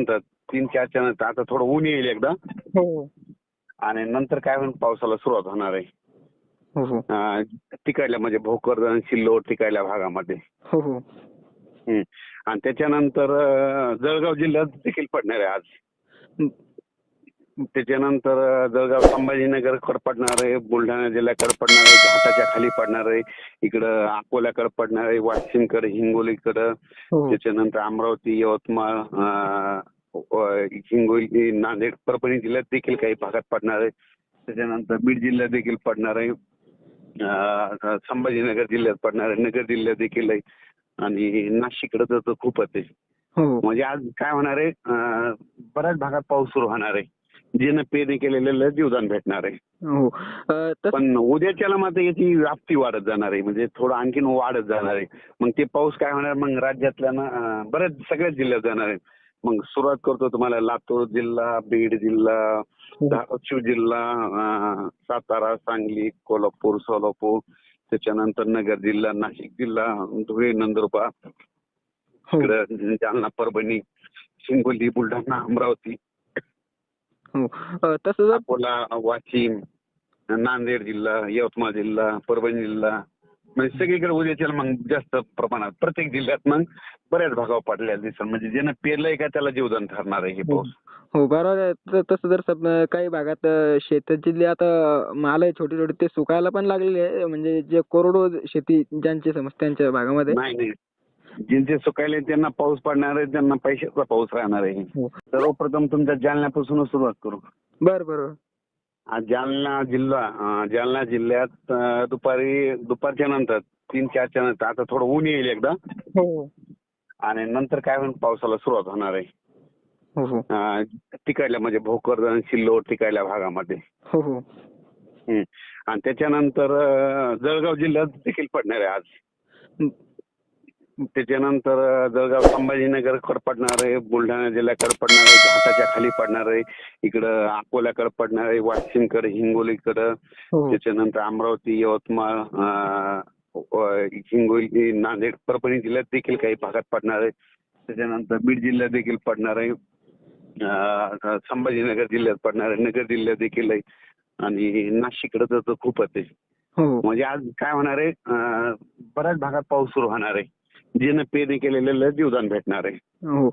नंतर तीन चारच्या नंतर आता थोडं ऊन येईल एकदा. हो. आणि नंतर काय होईल पावसाला सुरुवात होणार आहे. हो हो. अं, तिकडल्या म्हणजे भोकरदन सिल्लोड तिकडल्या भागामध्ये. हो हो. हं. आणि त्याच्यानंतर अं, जळगाव जिल्ह्यात देखील पडणार आहे आज. त्याच्यानंतर जळगाव संभाजीनगरकडे पडणार आहे बुलढाणा जिल्ह्याकडे पडणार आहे घाटाच्या खाली पडणार आहे इकडं अकोल्याकडे पडणार आहे वाशिमकडे हिंगोलीकडं हो. त्याच्यानंतर अमरावती यवतमाळ हिंगोली नांदेड परभणी जिल्ह्यात देखील काही भागात पडणार आहे. त्याच्यानंतर बीड जिल्ह्यात देखील पडणार आहे. संभाजीनगर जिल्ह्यात पडणार आहे नगर जिल्ह्यात देखील आहे. आणि नाशिककडे तर खूपच आहे. हो. म्हणजे आज काय होणार आहे? बऱ्याच भागात पाऊस सुरू होणार आहे. ज्यानं पेरणी केलेलं जीवदान भेटणार आहे. हो. अं, पण उद्याच्याला मात्र याची व्याप्ती वाढत जाणार आहे. म्हणजे थोडं आणखीन वाढत जाणार आहे. मग ते पाऊस काय होणार? मग राज्यातल्या ना अं, बऱ्याच सगळ्याच जिल्ह्यात जाणार आहे. मग सुरुवात करतो तुम्हाला लातूर जिल्हा बीड जिल्हा धाराशिव जिल्हा अं, सातारा सांगली कोल्हापूर सोलापूर. त्याच्यानंतर नगर जिल्हा नाशिक जिल्हा धुळे नंदुरबार. हो. इकडं जालना परभणी हिंगोली बुलढाणा अमरावती. हो तसं जर अकोला वाशिम नांदेड जिल्हा यवतमाळ जिल्हा परभणी जिल्हा म्हणजे सगळीकडे उद्याच्याला मग जास्त प्रमाणात प्रत्येक जिल्ह्यात मग बऱ्याच भागावर पडलेल्या दिसेल म्हणजे ज्यानं पेरलंय का त्याला जीवदान ठरणार आहे हे पाऊस. हो बरोबर आहे. तसं जर सम- काही भागात शेताची आता माल आहे छोटे छोटे ते सुकायला पण लागलेले आहे. म्हणजे जे कोरडो शेती ज्यांची समज त्यांच्या भागामध्ये. नाही नाही. ज्यांचे सुकायले त्यांना पाऊस पडणार आहे त्यांना पैशाचा पाऊस राहणार आहे. हो. सर्वप्रथम तुमच्या जालन्यापासूनच सुरुवात करू बर आज जालना जिल्हा अं, जालना जिल्ह्यात अं, दुपारी दुपारच्या नंतर तीन चारच्या नंतर आता थोडं ऊन येईल एकदा. हो. आणि नंतर काय होईल? पावसाला सुरुवात होणार आहे. हो हो. अं, तिकडल्या म्हणजे भोकरदन सिल्लोड तिकडल्या भागामध्ये. हो हो. हं. आणि त्याच्यानंतर अं, जळगाव जिल्ह्यात देखील पडणार आहे आज. त्याच्यानंतर जळगाव संभाजीनगरकडे पडणार आहे बुलढाणा जिल्ह्याकडे पडणार आहे घाटाच्या खाली पडणार आहे इकडं अकोल्याकडे पडणार आहे वाशिमकडे हिंगोलीकडं. हो. त्याच्यानंतर अमरावती यवतमाळ हिंगोली नांदेड परभणी जिल्ह्यात देखील काही भागात पडणार आहे. त्याच्यानंतर बीड जिल्ह्यात देखील पडणार आहे. संभाजीनगर जिल्ह्यात पडणार आहे नगर जिल्ह्यात देखील आहे. आणि नाशिककडे तर खूपच आहे. हो. म्हणजे आज काय होणार आहे? बऱ्याच भागात पाऊस सुरू होणार आहे. ज्यानं पेरणी केलेलं जीवदान भेटणार आहे. हो.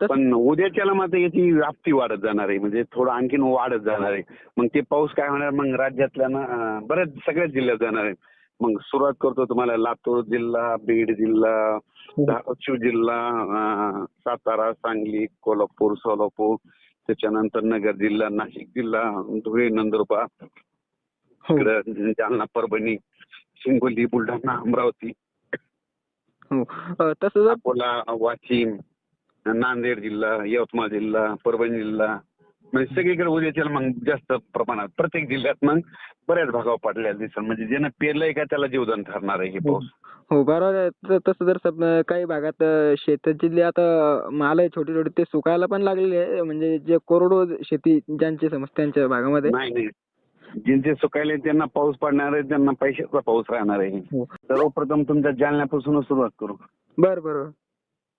पण उद्याच्याला मात्र याची व्याप्ती वाढत जाणार आहे. म्हणजे थोडं आणखीन वाढत जाणार आहे. मग ते पाऊस काय होणार? मग राज्यातल्या ना बऱ्याच सगळ्याच जिल्ह्यात जाणार आहे. मग सुरुवात करतो तुम्हाला लातूर जिल्हा बीड जिल्हा धाराशिव जिल्हा सातारा सांगली कोल्हापूर सोलापूर. त्याच्यानंतर नगर जिल्हा नाशिक जिल्हा धुळे नंदुरबार. हो. जालना परभणी हिंगोली बुलढाणा अमरावती. हो तसं जर अकोला वाशिम नांदेड जिल्हा यवतमाळ जिल्हा परभणी जिल्हा म्हणजे सगळीकडे उद्याच्याला मग जास्त प्रमाणात प्रत्येक जिल्ह्यात मग बऱ्याच भागावर पडलेल्या दिसेल म्हणजे ज्यानं पेरलंय का त्याला जीवदान ठरणार आहे हे पाऊस. हो बरोबर आहे. तसं जर सम- काही भागात शेताची आता माल आहे छोटे छोटे ते सुकायला पण लागलेले आहे. म्हणजे जे कोरडो शेती ज्यांची समज त्यांच्या भागामध्ये. नाही नाही. ज्यांचे सुकायले त्यांना पाऊस पडणार आहे त्यांना पैशाचा पाऊस राहणार आहे. हो. सर्वप्रथम तुमच्या जालन्यापासूनच सुरुवात करू बर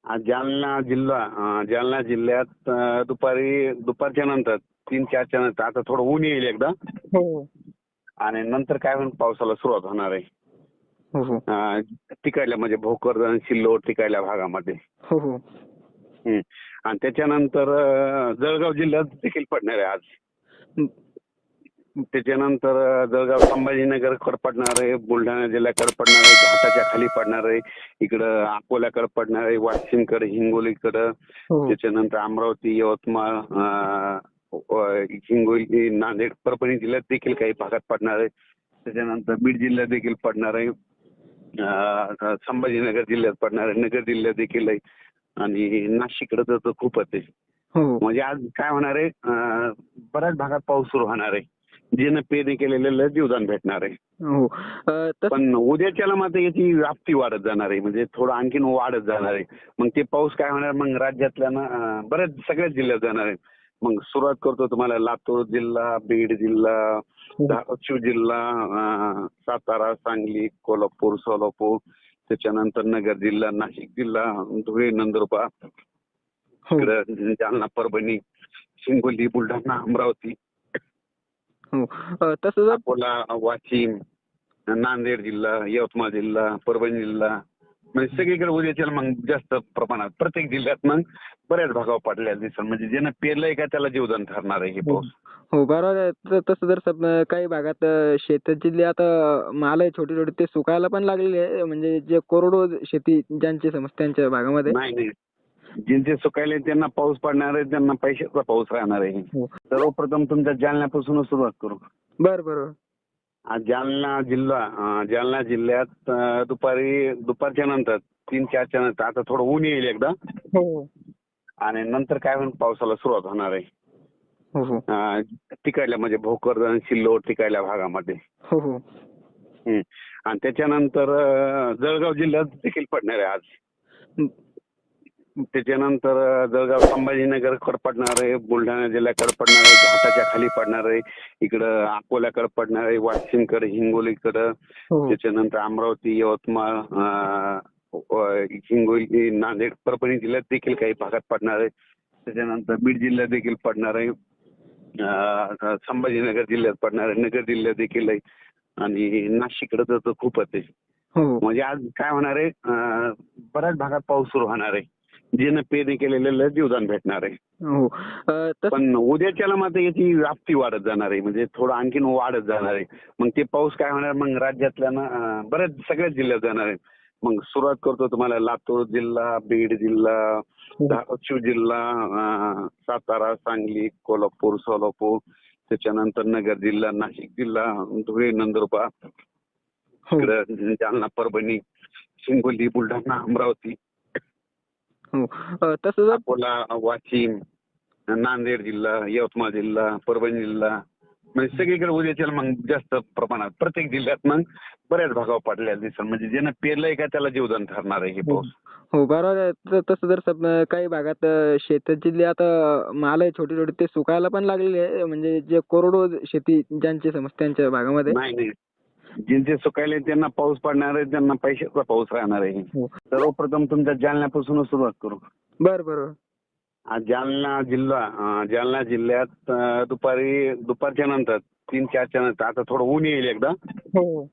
आज जालना जिल्हा अं, जालना जिल्ह्यात अं, दुपारी दुपारच्या नंतर तीन चारच्या नंतर आता थोडं ऊन येईल एकदा. हो. आणि नंतर काय होईल? पावसाला सुरुवात होणार आहे. हो हो. अं, तिकडल्या म्हणजे भोकरदन सिल्लोड तिकडल्या भागामध्ये. हो हो. हं. आणि त्याच्यानंतर अं, जळगाव जिल्ह्यात देखील पडणार आहे आज. त्याच्यानंतर जळगाव संभाजीनगरकडे पडणार आहे बुलढाणा जिल्ह्याकडे पडणार आहे घाटाच्या खाली पडणार आहे इकडं अकोल्याकडे पडणार आहे वाशिमकडे हिंगोलीकडं हो. त्याच्यानंतर अमरावती यवतमाळ हिंगोली नांदेड परभणी जिल्ह्यात देखील काही भागात पडणार आहे. त्याच्यानंतर बीड जिल्ह्यात देखील पडणार आहे. संभाजीनगर जिल्ह्यात पडणार आहे नगर जिल्ह्यात देखील आहे. आणि नाशिककडे तर खूपच आहे. हो. म्हणजे आज काय होणार आहे? बऱ्याच भागात पाऊस सुरू होणार आहे. ज्यानं पेरणी केलेलं जीवदान भेटणार आहे. हो. पण उद्याच्याला मात्र याची व्याप्ती वाढत जाणार आहे. म्हणजे थोडं आणखीन वाढत जाणार आहे. मग ते पाऊस काय होणार? मग राज्यातल्या ना बऱ्याच सगळ्याच जिल्ह्यात जाणार आहे मग सुरुवात करतो तुम्हाला लातूर जिल्हा बीड जिल्हा धाराशिव जिल्हा सातारा सांगली कोल्हापूर सोलापूर. त्याच्यानंतर नगर जिल्हा नाशिक जिल्हा धुळे नंदुरबार. हो. जालना परभणी हिंगोली बुलढाणा अमरावती. हो. अ, तसं जर अकोला वाशिम नांदेड जिल्हा यवतमाळ जिल्हा परभणी जिल्हा म्हणजे सगळीकडे उद्याच्याला मग जास्त प्रमाणात प्रत्येक जिल्ह्यात मग बऱ्याच भागावर पडलेल्या दिसतात. म्हणजे ज्यानं पेरलंय का त्याला जीवदान ठरणार आहे हे पाऊस. हो बरोबर आहे. तसं जर काही भागात शेताची आता माल आहे छोटे छोटे ते सुकायला पण लागलेले आहे. म्हणजे जे कोरडो शेती ज्यांची समस्या त्यांच्या भागामध्ये. नाही नाही. ज्यांचे सुकायले त्यांना पाऊस पडणार आहे त्यांना पैशाचा पाऊस राहणार आहे. हो. सर्वप्रथम तुमच्या जालन्यापासूनच सुरुवात करू बर बरोबर आज जालना जिल्हा अं, जालना जिल्ह्यात अं, दुपारी दुपारच्या नंतर तीन चारच्या नंतर आता थोडं ऊन येईल एकदा. हो. आणि नंतर काय होईल? पावसाला सुरुवात होणार आहे. हो हो. अं, तिकडल्या म्हणजे भोकरदन सिल्लोड तिकडल्या भागामध्ये. हो हो. हं. आणि त्याच्यानंतर अं, जळगाव जिल्ह्यात देखील पडणार आहे आज. त्याच्यानंतर जळगाव संभाजीनगरकडे पडणार आहे बुलढाणा जिल्ह्याकडे पडणार आहे घाटाच्या खाली पडणार आहे इकडं अकोल्याकडे पडणार आहे वाशिमकडे हिंगोलीकडं. हो. त्याच्यानंतर अमरावती यवतमाळ हिंगोली नांदेड परभणी जिल्ह्यात देखील काही भागात पडणार आहे. त्याच्यानंतर बीड जिल्ह्यात देखील पडणार आहे. संभाजीनगर जिल्ह्यात पडणार आहे नगर जिल्ह्यात देखील आहे. आणि नाशिककडे तर खूपच आहे. हो. म्हणजे आज काय होणार आहे बऱ्याच भागात पाऊस सुरू होणार आहे. ज्यानं पेरणी केलेलं जीवदान भेटणार आहे. हो. पण उद्याच्याला मात्र याची व्याप्ती वाढत जाणार आहे. म्हणजे थोडं आणखीन वाढत जाणार आहे. मग ते पाऊस काय होणार? मग राज्यातल्या ना बऱ्याच सगळ्याच जिल्ह्यात जाणार आहे मग सुरुवात करतो तुम्हाला लातूर जिल्हा बीड जिल्हा धाराशिव जिल्हा सातारा सांगली कोल्हापूर सोलापूर. त्याच्यानंतर नगर जिल्हा नाशिक जिल्हा धुळे नंदुरबार. हो. जालना परभणी हिंगोली बुलढाणा अमरावती. हो. तसं जर अकोला वाशिम नांदेड जिल्हा यवतमाळ जिल्हा परभणी जिल्हा म्हणजे सगळीकडे उद्याच्याला मग जास्त प्रमाणात प्रत्येक जिल्ह्यात मग बऱ्याच भागावर पडलेल्या दिसतात. म्हणजे ज्यानं पेरलंय का त्याला जीवदान ठरणार आहे हे पाऊस. हो बरोबर आहे. त- तसं जर सम- काही भागात अ, शेताची आता माल आहे छोटे छोटे ते सुकायला पण लागलेले आहे. म्हणजे जे कोरडो शेती ज्यांची समस्या त्यांच्या भागामध्ये. नाही नाही. ज्यांचे सुकायले त्यांना पाऊस पडणार आहे त्यांना पैशाचा पाऊस राहणार आहे. हो. सर्वप्रथम तुमच्या जालन्यापासूनच सुरुवात करू बर आज जालना जिल्हा अं, जालना जिल्ह्यात अं, दुपारी दुपारच्या नंतर तीन चारच्या नंतर आता थोडं ऊन येईल एकदा. हो.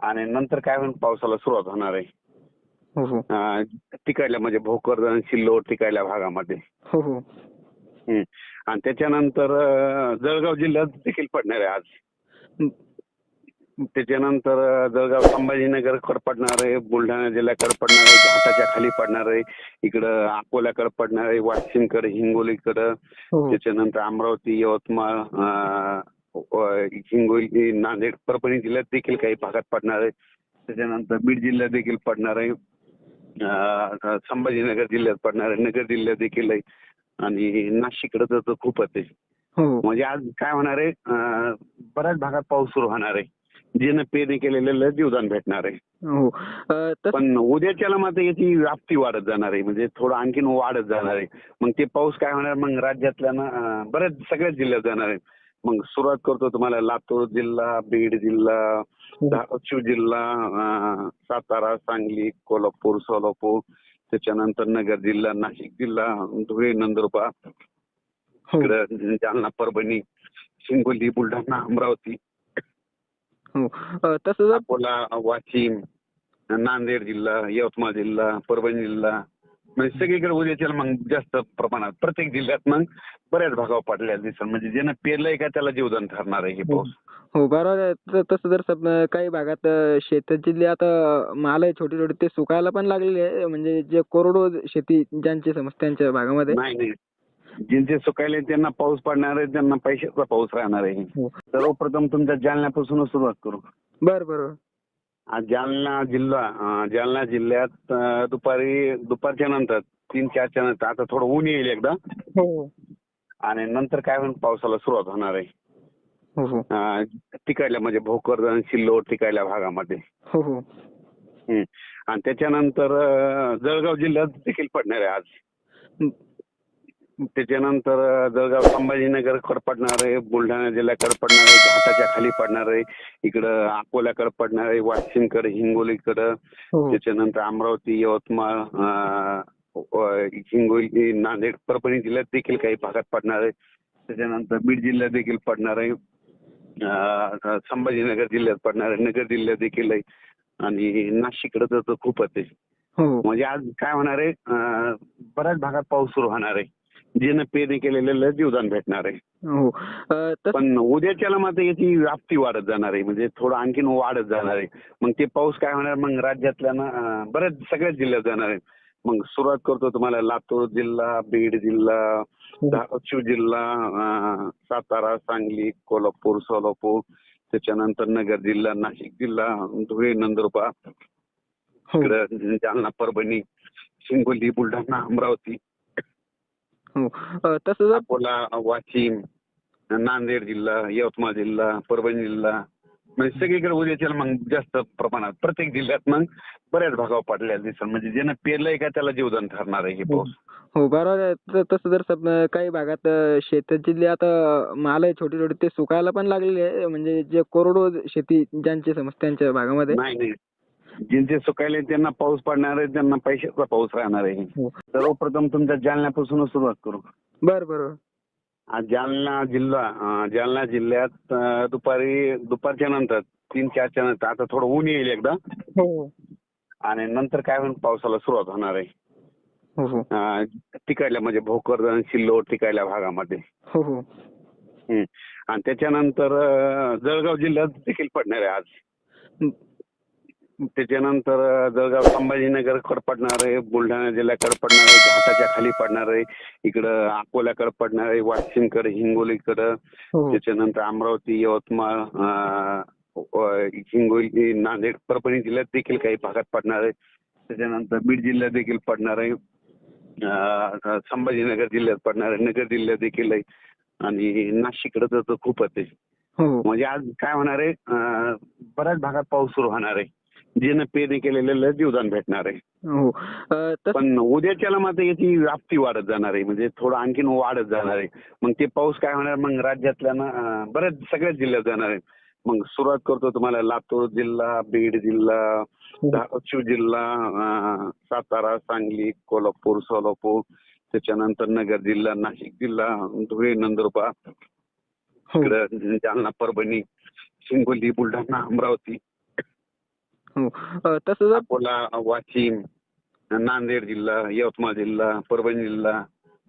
आणि नंतर काय होईल? पावसाला सुरुवात होणार आहे. हो हो. अं, तिकडल्या म्हणजे भोकरदन सिल्लोड तिकडल्या भागामध्ये. हो हो. हं. आणि त्याच्यानंतर अं, जळगाव जिल्ह्यात देखील पडणार आहे आज. त्याच्यानंतर जळगाव संभाजीनगरकडे पडणार आहे बुलढाणा जिल्ह्याकडे पडणार आहे घाटाच्या खाली पडणार आहे इकडं अकोल्याकडे पडणार आहे वाशिमकडे हिंगोलीकडं हो. त्याच्यानंतर अमरावती यवतमाळ हिंगोली नांदेड परभणी जिल्ह्यात देखील काही भागात पडणार आहे. त्याच्यानंतर बीड जिल्ह्यात देखील पडणार आहे. संभाजीनगर जिल्ह्यात पडणार आहे नगर जिल्ह्यात देखील आहे. आणि नाशिककडे तर खूपच आहे. हो. म्हणजे आज काय होणार आहे? बऱ्याच भागात पाऊस सुरू होणार आहे. ज्यानं पेरणी केलेलं जीवदान भेटणार आहे. हो. पण उद्याच्याला मात्र याची व्याप्ती वाढत जाणार आहे. म्हणजे थोडं आणखीन वाढत जाणार आहे. मग ते पाऊस काय होणार? मग राज्यातल्या ना बऱ्याच सगळ्याच जिल्ह्यात जाणार आहे. मग सुरुवात करतो तुम्हाला लातूर जिल्हा बीड जिल्हा धाराशिव जिल्हा सातारा सांगली कोल्हापूर सोलापूर. त्याच्यानंतर नगर जिल्हा नाशिक जिल्हा धुळे नंदुरबार. हो. जालना परभणी हिंगोली बुलढाणा अमरावती. हो. तसं जर अकोला वाशिम नांदेड जिल्हा यवतमाळ जिल्हा परभणी जिल्हा म्हणजे सगळीकडे उद्याच्याला मग जास्त प्रमाणात प्रत्येक जिल्ह्यात मग बऱ्याच भागावर पडलेल्या दिसतात. म्हणजे ज्यानं पेरलंय का त्याला जीवदान ठरणार आहे हे पाऊस. हो बरोबर आहे. तसं जर काही भागात शेताची आता माल आहे छोटे छोटे ते सुकायला पण लागलेले आहे. म्हणजे जे कोरडो शेती ज्यांची समस्या त्यांच्या भागामध्ये. नाही नाही. ज्यांचे सुकायले त्यांना पाऊस पडणार आहे त्यांना पैशाचा पाऊस राहणार आहे. हो. सर्वप्रथम तुमच्या जालन्यापासूनच सुरुवात करू. बर आज जालना जिल्हा अं, जालना जिल्ह्यात अं, दुपारी दुपारच्या नंतर तीन चारच्या नंतर आता थोडं ऊन येईल एकदा. हो. आणि नंतर काय होईल पावसाला सुरुवात होणार आहे. हो हो. अं, तिकडल्या म्हणजे भोकरदन सिल्लोड तिकडल्या भागामध्ये. हो हो. हं. आणि त्याच्यानंतर अं, जळगाव जिल्ह्यात देखील पडणार आहे आज. त्याच्यानंतर जळगाव संभाजीनगरकडे पडणार आहे बुलढाणा जिल्ह्याकडे पडणार आहे घाटाच्या खाली पडणार आहे इकडं अकोल्याकडे पडणार आहे वाशिमकडे हिंगोलीकडं हो. त्याच्यानंतर अमरावती यवतमाळ हिंगोली नांदेड परभणी जिल्ह्यात देखील काही भागात पडणार आहे. त्याच्यानंतर बीड जिल्ह्यात देखील पडणार आहे. संभाजीनगर जिल्ह्यात पडणार आहे नगर जिल्ह्यात देखील आहे. आणि नाशिककडे तर खूपच आहे. हो. म्हणजे आज काय होणार आहे? बऱ्याच भागात पाऊस सुरू होणार आहे. ज्यानं पेरणी केलेलं जीवदान भेटणार आहे. हो. पण उद्याच्याला मात्र याची व्याप्ती वाढत जाणार आहे. म्हणजे थोडं आणखीन वाढत जाणार आहे. मग ते पाऊस काय होणार? मग राज्यातल्या ना बऱ्याच सगळ्याच जिल्ह्यात जाणार आहे मग सुरुवात करतो तुम्हाला लातूर जिल्हा बीड जिल्हा धाराशिव जिल्हा सातारा सांगली कोल्हापूर सोलापूर. त्याच्यानंतर नगर जिल्हा नाशिक जिल्हा धुळे नंदुरबार. हो. जालना परभणी हिंगोली बुलढाणा अमरावती. हो तसं जर अकोला वाशिम नांदेड जिल्हा यवतमाळ जिल्हा परभणी जिल्हा म्हणजे सगळीकडे उद्याच्याला मग जास्त प्रमाणात प्रत्येक जिल्ह्यात मग बऱ्याच भागावर पडलेल्या दिसेल म्हणजे ज्यानं पेरलंय का त्याला जीवदान ठरणार आहे हे पाऊस. हो बरोबर तसं जर काही भागात अ, शेताची आता माल आहे छोटी छोटी ते सुकायला पण लागलेले आहे. म्हणजे जे कोरडो शेती ज्यांची समजते त्यांच्या भागामध्ये. नाही नाही. ज्यांचे सुकायले त्यांना पाऊस पडणार आहे त्यांना पैशाचा पाऊस राहणार आहे. हो. सर्वप्रथम तुमच्या जालन्यापासूनच सुरुवात करू बर बर. आज जालना जिल्हा अं, जालना जिल्ह्यात अं, दुपारी दुपारच्या नंतर तीन चारच्या नंतर आता थोडं ऊन येईल एकदा. हो. आणि नंतर काय होईल? पावसाला सुरुवात होणार आहे. हो हो. अं, तिकडल्या म्हणजे भोकरदन सिल्लोड तिकडल्या भागामध्ये. हो हो. हं. आणि त्याच्यानंतर अं, जळगाव जिल्ह्यात देखील पडणार आहे आज. त्याच्यानंतर जळगाव संभाजीनगरकडे पडणार आहे बुलढाणा जिल्ह्याकडे पडणार आहे घाटाच्या खाली पडणार आहे इकडं अकोल्याकडे पडणार आहे वाशिमकडे हिंगोलीकडं हो. त्याच्यानंतर अमरावती यवतमाळ हिंगोली नांदेड परभणी जिल्ह्यात देखील काही भागात पडणार आहे. त्याच्यानंतर बीड जिल्ह्यात देखील पडणार आहे. संभाजीनगर जिल्ह्यात पडणार आहे नगर जिल्ह्यात देखील आहे. आणि नाशिककडे तर खूपच आहे. हो. म्हणजे आज काय होणार आहे बऱ्याच भागात पाऊस सुरू होणार आहे. ज्यानं पेरणी केलेलं जीवदान भेटणार आहे. हो. पण उद्याच्याला मात्र याची व्याप्ती वाढत जाणार आहे. म्हणजे थोडं आणखीन वाढत जाणार आहे. मग ते पाऊस काय होणार? मग राज्यातल्या ना बऱ्याच सगळ्याच जिल्ह्यात जाणार आहे मग सुरुवात करतो तुम्हाला लातूर जिल्हा बीड जिल्हा धाराशिव जिल्हा सातारा सांगली कोल्हापूर सोलापूर. त्याच्यानंतर नगर जिल्हा नाशिक जिल्हा धुळे नंदुरबार. हो. जालना परभणी हिंगोली बुलढाणा अमरावती. हो. अ, तसं जर अकोला वाशिम नांदेड जिल्हा यवतमाळ जिल्हा परभणी जिल्हा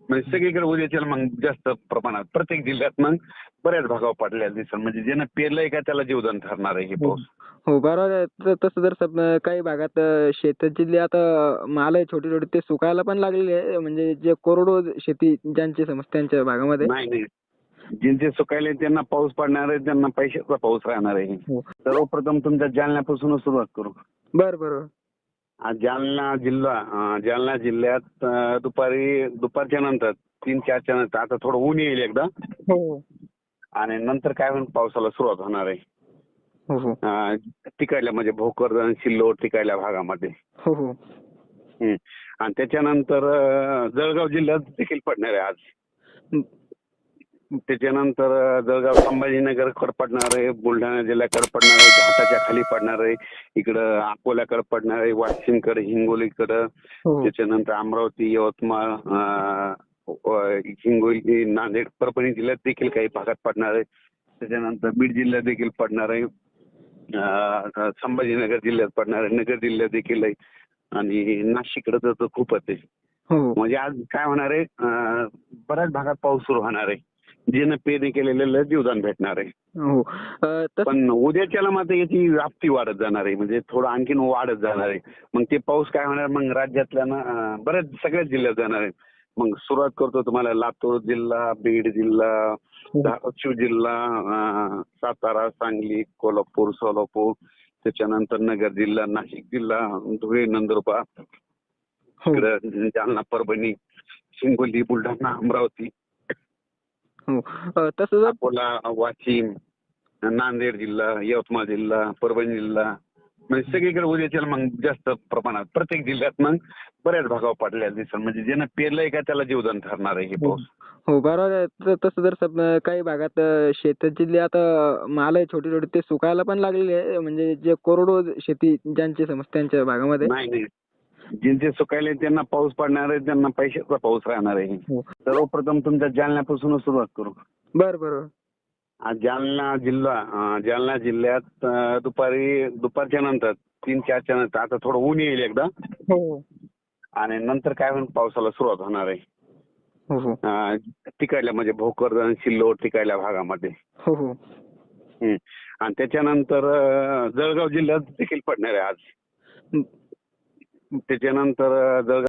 म्हणजे सगळीकडे उद्याच्याला मग जास्त प्रमाणात प्रत्येक जिल्ह्यात मग बऱ्याच भागावर पडलेल्या दिसेल म्हणजे ज्यानं पेरलंय का त्याला जीवदान ठरणार आहे हे पाऊस. हो बरोबर तसं जर काही भागात अ, शेताची आता माल आहे छोटी छोटी ते सुकायला पण लागलेले आहे. म्हणजे जे कोरडो शेती ज्यांची समजते त्यांच्या भागामध्ये. नाही नाही. ज्यांचे सुकायले त्यांना पाऊस पडणार आहे त्यांना पैशाचा पाऊस राहणार आहे. हो. सर्वप्रथम तुमच्या जालन्यापासूनच सुरुवात करू. बर बर आज जालना जिल्हा अं, जालना जिल्ह्यात अं, दुपारी दुपारच्या नंतर तीन चारच्या नंतर आता थोडं ऊन येईल एकदा. हो. आणि नंतर काय होईल पावसाला सुरुवात होणार आहे. हो हो. अं, तिकडल्या म्हणजे भोकरदन सिल्लोड तिकडल्या भागामध्ये. हो हो. हं. आणि त्याच्यानंतर अं, जळगाव जिल्ह्यात देखील पडणार आहे आज. त्याच्यानंतर जळगाव संभाजीनगरकडे पडणार आहे बुलढाणा जिल्ह्याकडे पडणार आहे घाटाच्या खाली पडणार आहे इकडं अकोल्याकडे पडणार आहे वाशिमकडे हिंगोलीकडं हो. त्याच्यानंतर अमरावती यवतमाळ हिंगोली नांदेड परभणी जिल्ह्यात देखील काही भागात पडणार आहे. त्याच्यानंतर बीड जिल्ह्यात देखील पडणार आहे. संभाजीनगर जिल्ह्यात पडणार आहे नगर जिल्ह्यात देखील आहे. आणि नाशिककडे तर खूपच आहे. हो. म्हणजे आज काय होणार आहे बऱ्याच भागात पाऊस सुरू होणार आहे. ज्यानं पेरणी केलेलं जीवदान भेटणार आहे. हो. पण उद्याच्याला मात्र याची व्याप्ती वाढत जाणार आहे. म्हणजे थोडं आणखीन वाढत जाणार आहे. मग ते पाऊस काय होणार? मग राज्यातल्या ना बऱ्याच सगळ्याच जिल्ह्यात जाणार आहे मग सुरुवात करतो तुम्हाला लातूर जिल्हा बीड जिल्हा धाराशिव जिल्हा सातारा सांगली कोल्हापूर सोलापूर. त्याच्यानंतर नगर जिल्हा नाशिक जिल्हा धुळे नंदुरबार. हो. जालना परभणी हिंगोली बुलढाणा अमरावती. हो. तसं जर अकोला वाशिम नांदेड जिल्हा यवतमाळ जिल्हा परभणी जिल्हा म्हणजे सगळीकडे उद्याच्याला मग जास्त प्रमाणात प्रत्येक जिल्ह्यात मग बऱ्याच भागावर पडलेल्या दिसेल म्हणजे ज्यानं पेरलंय का त्याला जीवदान ठरणार आहे हे पाऊस. हो बरोबर आहे. तसं जर काही भागात शेताची आता माल आहे छोटी छोटी ते सुकायला पण लागलेले आहे. म्हणजे जे कोरडो शेती ज्यांची समजते त्यांच्या भागामध्ये. नाही नाही. ज्यांचे सुकायले त्यांना पाऊस पडणार आहे त्यांना पैशाचा पाऊस राहणार आहे. हो. सर्वप्रथम तुमच्या जालन्यापासूनच सुरुवात करू. बर बर आज जालना जिल्हा अं, जालना जिल्ह्यात अं, दुपारी दुपारच्या नंतर तीन चारच्या नंतर आता थोडं ऊन येईल एकदा. हो. आणि नंतर काय होईल पावसाला सुरुवात होणार आहे. हो हो. अं, तिकडल्या म्हणजे भोकरदन सिल्लोड तिकडल्या भागामध्ये. हो हो. हं. आणि त्याच्यानंतर अं, जळगाव जिल्ह्यात देखील पडणार आहे आज. त्याच्यानंतर जळगाव